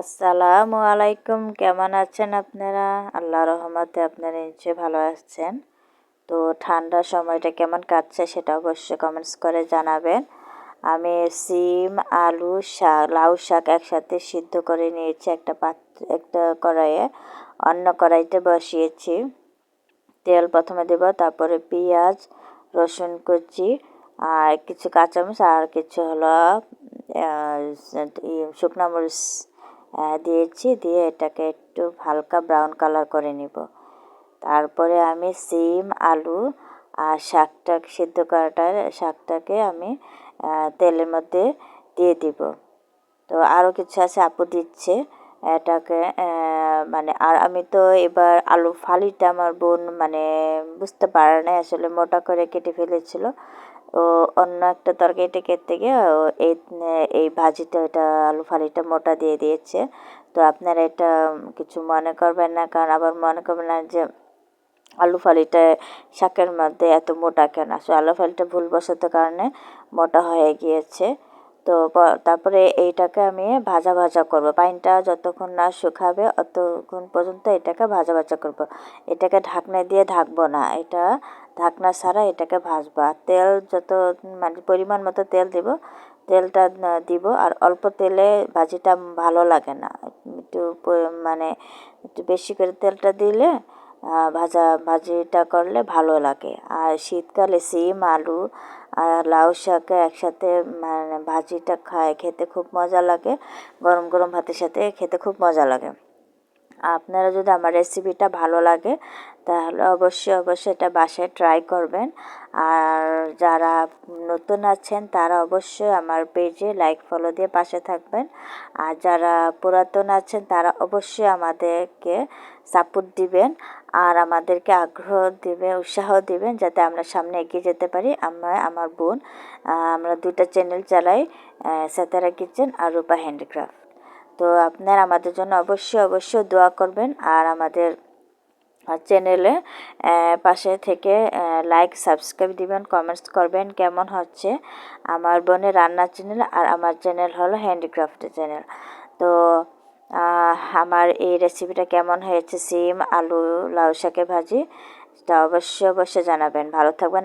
আসসালামু আলাইকুম, কেমন আছেন আপনারা? আল্লাহ রহমতে আপনারা নিশ্চয়ই ভালো আছেন। তো ঠান্ডার সময়টা কেমন কাটছে সেটা অবশ্যই কমেন্টস করে জানাবেন। আমি সিম, আলু, শাক, লাউ শাক একসাথে সিদ্ধ করে নিয়েছি একটা পাত্র একটা কড়াইয়ে। অন্য কড়াইতে বসিয়েছি। তেল প্রথমে দেব, তারপরে পেঁয়াজ, রসুন কুচি, আর কিছু কাঁচামরিচ, আর কিছু হলো শুকনো মরিচ দিয়েছি, দিয়ে এটাকে একটু হালকা ব্রাউন কালার করে নিব। তারপরে আমি সিম, আলু আর শাকটা সিদ্ধ করাটা, শাকটাকে আমি তেলের মধ্যে দিয়ে দিব। তো আরও কিছু আছে, আপু দিচ্ছে। এটাকে মানে আর আমি তো এবার আলু ফালিটা আমার বোন মানে বুঝতে পারে না আসলে মোটা করে কেটে ফেলেছিল। অন্য একটা তরকারিটা কেটে গিয়ে এই এই ভাজিটা, এটা আলু ফালিটা মোটা দিয়ে দিয়েছে। তো আপনারা এটা কিছু মনে করবেন না, কারণ আবার মনে করবেন না যে আলু ফালিটা শাকের মধ্যে এত মোটা কেন? আসলে আলু ফালিটা ভুলবশত কারণে মোটা হয়ে গিয়েছে। তো তারপরে এইটাকে আমি ভাজা ভাজা করব। পাইনটা যতক্ষণ না শুকাবে অতক্ষণ পর্যন্ত এটাকে ভাজা ভাজা করব। এটাকে ঢাকনা দিয়ে ঢাকবো না, এটা ঢাকনা ছাড়া এটাকে ভাজবো। আর তেল যত মানে পরিমাণ মতো তেল দেব, তেলটা দিব, আর অল্প তেলে ভাজিটা ভালো লাগে না। একটু মানে একটু বেশি করে তেলটা দিলে ভাজা ভাজিটা করলে ভালো লাগে। আর শীতকালে সিম, আলু আর লাউ শাক একসাথে মানে ভাজিটা খায়, খেতে খুব মজা লাগে। গরম গরম ভাতের সাথে খেতে খুব মজা লাগে। আপনারা যদি আমার রেসিপিটা ভালো লাগে, তাহলে অবশ্যই অবশ্যই এটা বাসায় ট্রাই করবেন। আর যারা নতুন আছেন, তারা অবশ্যই আমার পেজে লাইক ফলো দিয়ে পাশে থাকবেন। আর যারা পুরাতন আছেন, তারা অবশ্যই আমাদেরকে সাপোর্ট দিবেন। আর আমাদেরকে আগ্রহ দিবে, উৎসাহ দিবেন যাতে আমরা সামনে এগিয়ে যেতে পারি। আমরা, আমার বোন আমরা দুটা চ্যানেল চালাই সেতারা কিচেন আর রূপা হ্যান্ডিক্রাফট। তো আপনারা আমাদের জন্য অবশ্যই অবশ্যই দোয়া করবেন আর আমাদের চ্যানেলে পাশে থেকে লাইক সাবস্ক্রাইব দিবেন কমেন্টস করবেন কেমন হচ্ছে আমার বোনের রান্নার চ্যানেল আর আমার চ্যানেল হলো হ্যান্ডিক্রাফটের চ্যানেল তো আমার এই রেসিপিটা কেমন হয়েছে? সিম, আলু, লাউ শাকে ভাজি, তা অবশ্যই অবশ্যই জানাবেন। ভালো থাকবেন